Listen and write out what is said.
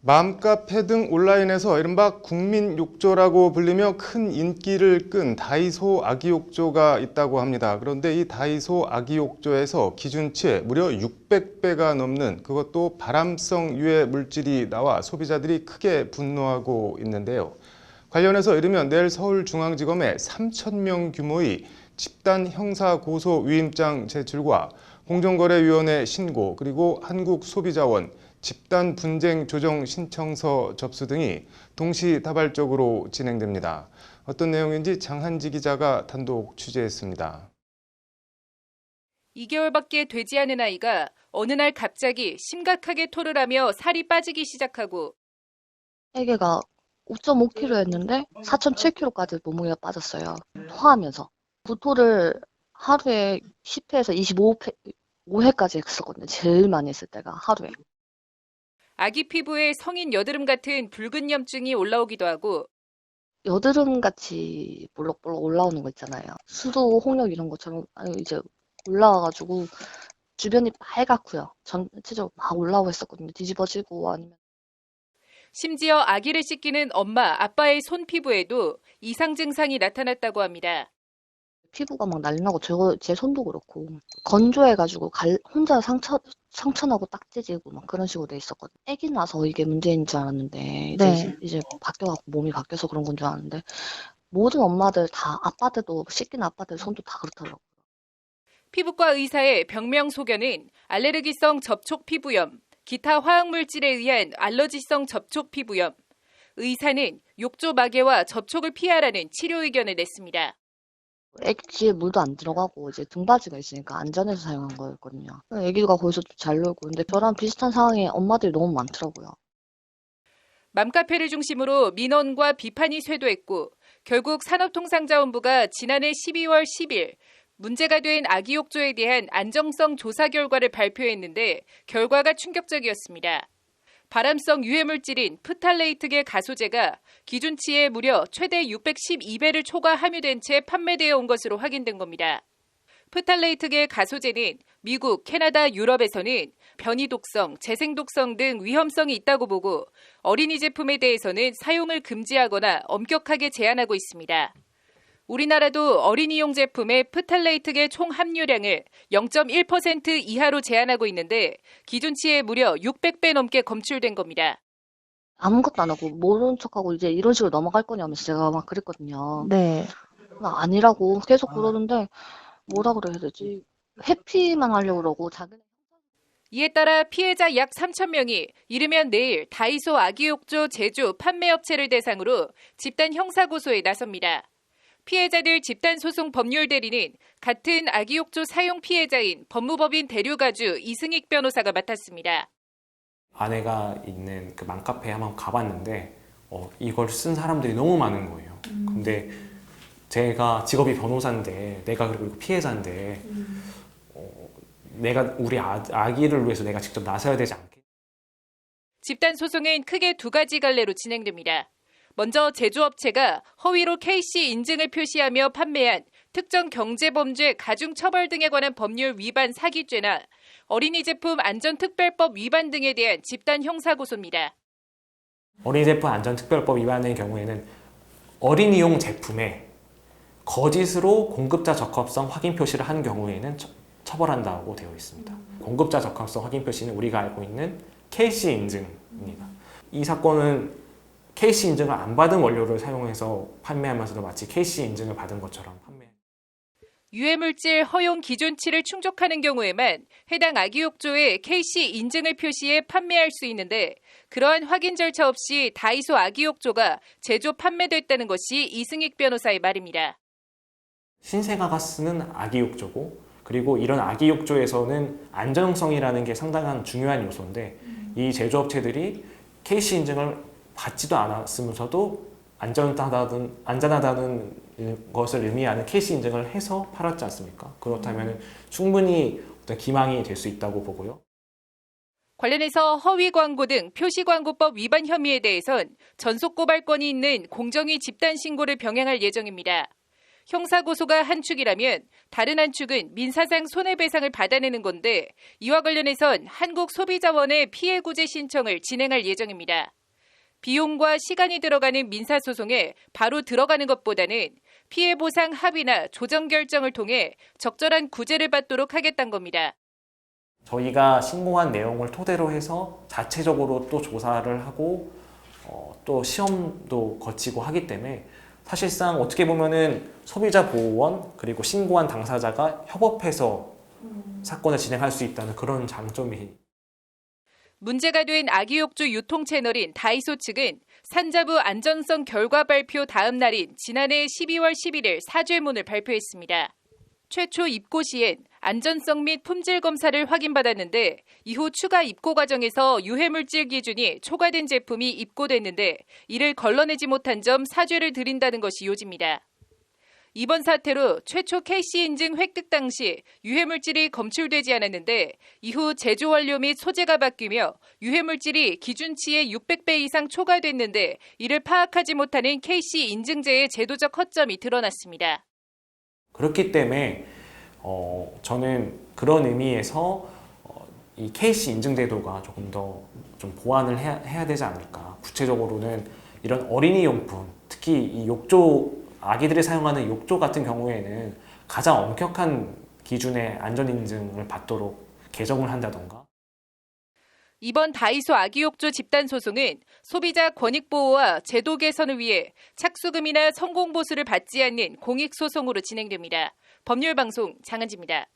맘카페 등 온라인에서 이른바 국민 욕조라고 불리며 큰 인기를 끈 다이소 아기 욕조가 있다고 합니다. 그런데 이 다이소 아기 욕조에서 기준치의 무려 600배가 넘는 그것도 발암성 유해 물질이 나와 소비자들이 크게 분노하고 있는데요. 관련해서 이르면 내일 서울중앙지검에 3천 명 규모의 집단 형사 고소 위임장 제출과 공정거래위원회 신고 그리고 한국소비자원 집단 분쟁 조정 신청서 접수 등이 동시다발적으로 진행됩니다. 어떤 내용인지 장한지 기자가 단독 취재했습니다. 2개월밖에 되지 않은 아이가 어느 날 갑자기 심각하게 토를 하며 살이 빠지기 시작하고 애기가 5.5kg였는데 4.7kg까지 몸무게가 빠졌어요. 토하면서. 구토를 하루에 10회에서 25회, 5회까지 했었거든요. 제일 많이 했을 때가 하루에. 아기 피부에 성인 여드름 같은 붉은 염증이 올라오기도 하고 여드름 같이 볼록볼록 올라오는 거 있잖아요. 수도, 홍역 이런 것처럼 이제 올라와가지고 주변이 빨갛고요. 전체적으로 막 올라오고 있었거든요. 뒤집어지고 아니면 심지어 아기를 씻기는 엄마, 아빠의 손 피부에도 이상 증상이 나타났다고 합니다. 피부가 막 날라고 저, 제 손도 그렇고 건조해가지고 갈, 혼자 상처 상처나고 딱지지고 막 그런 식으로 돼 있었거든. 아기 나서 이게 문제인 줄 알았는데 이제 네. 이제 바뀌어갖고 몸이 바뀌어서 그런 건 줄 알았는데 모든 엄마들 다 아빠들도 씻기는 아빠들 손도 다 그렇더라고. 피부과 의사의 병명 소견은 알레르기성 접촉 피부염, 기타 화학물질에 의한 알러지성 접촉 피부염. 의사는 욕조 마개와 접촉을 피하라는 치료 의견을 냈습니다. 귀에 물도 안 들어가고 이제 등받이가 있으니까 안전해서 사용한 거였거든요. 애기가 거기서 좀잘 놀고 근데 저랑 비슷한 상황에 엄마들이 너무 많더라고요. 맘카페를 중심으로 민원과 비판이 쇄도했고 결국 산업통상자원부가 지난해 12월 10일 문제가 된 아기 욕조에 대한 안정성 조사 결과를 발표했는데 결과가 충격적이었습니다. 발암성 유해물질인 프탈레이트계 가소제가 기준치에 무려 최대 612배를 초과 함유된 채 판매되어 온 것으로 확인된 겁니다. 프탈레이트계 가소제는 미국, 캐나다, 유럽에서는 변이 독성, 재생 독성 등 위험성이 있다고 보고 어린이 제품에 대해서는 사용을 금지하거나 엄격하게 제한하고 있습니다. 우리나라도 어린이용 제품의 프탈레이트계 총 함유량을 0.1% 이하로 제한하고 있는데 기준치에 무려 600배 넘게 검출된 겁니다. 아무것도 안 하고 모르는 척하고 이제 이런 식으로 넘어갈 거냐면서 제가 막 그랬거든요. 네. 나 아니라고 계속 그러는데 뭐라 그래야 되지? 회피만 하려고 그러고 자기는 이에 따라 피해자 약 3천 명이 이르면 내일 다이소 아기욕조 제조 판매업체를 대상으로 집단 형사고소에 나섭니다. 피해자들 집단소송 법률 대리는 같은 아기욕조 사용 피해자인 법무법인 대류가주 이승익 변호사가 맡았습니다. 아내가 있는 그 맘카페에 한번 가봤는데 어, 이걸 쓴 사람들이 너무 많은 거예요. 근데 제가 직업이 변호사인데 내가 그리고 피해자인데 어, 내가 우리 아, 아기를 위해서 내가 직접 나서야 되지 않겠? 집단 소송은 크게 두 가지 갈래로 진행됩니다. 먼저 제조업체가 허위로 KC 인증을 표시하며 판매한 특정 경제범죄 가중처벌 등에 관한 법률 위반 사기죄나 어린이 제품 안전특별법 위반 등에 대한 집단 형사고소입니다. 어린이 제품 안전특별법 위반의 경우에는 어린이용 제품에 거짓으로 공급자 적합성 확인 표시를 한 경우에는 처, 처벌한다고 되어 있습니다. 공급자 적합성 확인 표시는 우리가 알고 있는 KC 인증입니다. 이 사건은 KC 인증을 안 받은 원료를 사용해서 판매하면서도 마치 KC 인증을 받은 것처럼 판매. 유해물질 허용 기준치를 충족하는 경우에만 해당 아기욕조에 KC 인증을 표시해 판매할 수 있는데 그러한 확인 절차 없이 다이소 아기욕조가 제조 판매됐다는 것이 이승익 변호사의 말입니다. 신생아가 쓰는 아기 욕조고 그리고 이런 아기 욕조에서는 안전성이라는 게 상당한 중요한 요소인데 이 제조업체들이 KC 인증을 받지도 않았으면서도 안전하다는 안전하다는 것을 의미하는 KC 인증을 해서 팔았지 않습니까? 그렇다면 충분히 어떤 기망이 될 수 있다고 보고요. 관련해서 허위 광고 등 표시 광고법 위반 혐의에 대해선 전속 고발권이 있는 공정위 집단 신고를 병행할 예정입니다. 형사 고소가 한 축이라면 다른 한 축은 민사상 손해배상을 받아내는 건데 이와 관련해선 한국소비자원의 피해 구제 신청을 진행할 예정입니다. 비용과 시간이 들어가는 민사소송에 바로 들어가는 것보다는 피해 보상 합의나 조정 결정을 통해 적절한 구제를 받도록 하겠다는 겁니다. 저희가 신고한 내용을 토대로 해서 자체적으로 또 조사를 하고 어, 또 시험도 거치고 하기 때문에 사실상 어떻게 보면은 소비자 보호원 그리고 신고한 당사자가 협업해서 사건을 진행할 수 있다는 그런 장점이 문제가 된 아기 욕조 유통 채널인 다이소 측은 산자부 안전성 결과 발표 다음 날인 지난해 12월 11일 사죄문을 발표했습니다. 최초 입고 시엔 안전성 및 품질 검사를 확인받았는데 이후 추가 입고 과정에서 유해물질 기준이 초과된 제품이 입고됐는데 이를 걸러내지 못한 점 사죄를 드린다는 것이 요지입니다. 이번 사태로 최초 KC 인증 획득 당시 유해물질이 검출되지 않았는데 이후 제조 원료 및 소재가 바뀌며 유해물질이 기준치의 600배 이상 초과됐는데 이를 파악하지 못하는 KC 인증제의 제도적 허점이 드러났습니다. 그렇기 때문에 어, 저는 그런 의미에서 어, 이 KC 인증 제도가 조금 더 좀 보완을 해야, 해야 되지 않을까. 구체적으로는 이런 어린이 용품, 특히 이 욕조 아기들이 사용하는 욕조 같은 경우에는 가장 엄격한 기준의 안전 인증을 받도록 개정을 한다던가. 이번 다이소 아기욕조 집단 소송은 소비자 권익 보호와 제도 개선을 위해 착수금이나 성공보수를 받지 않는 공익소송으로 진행됩니다. 법률방송 장은지입니다.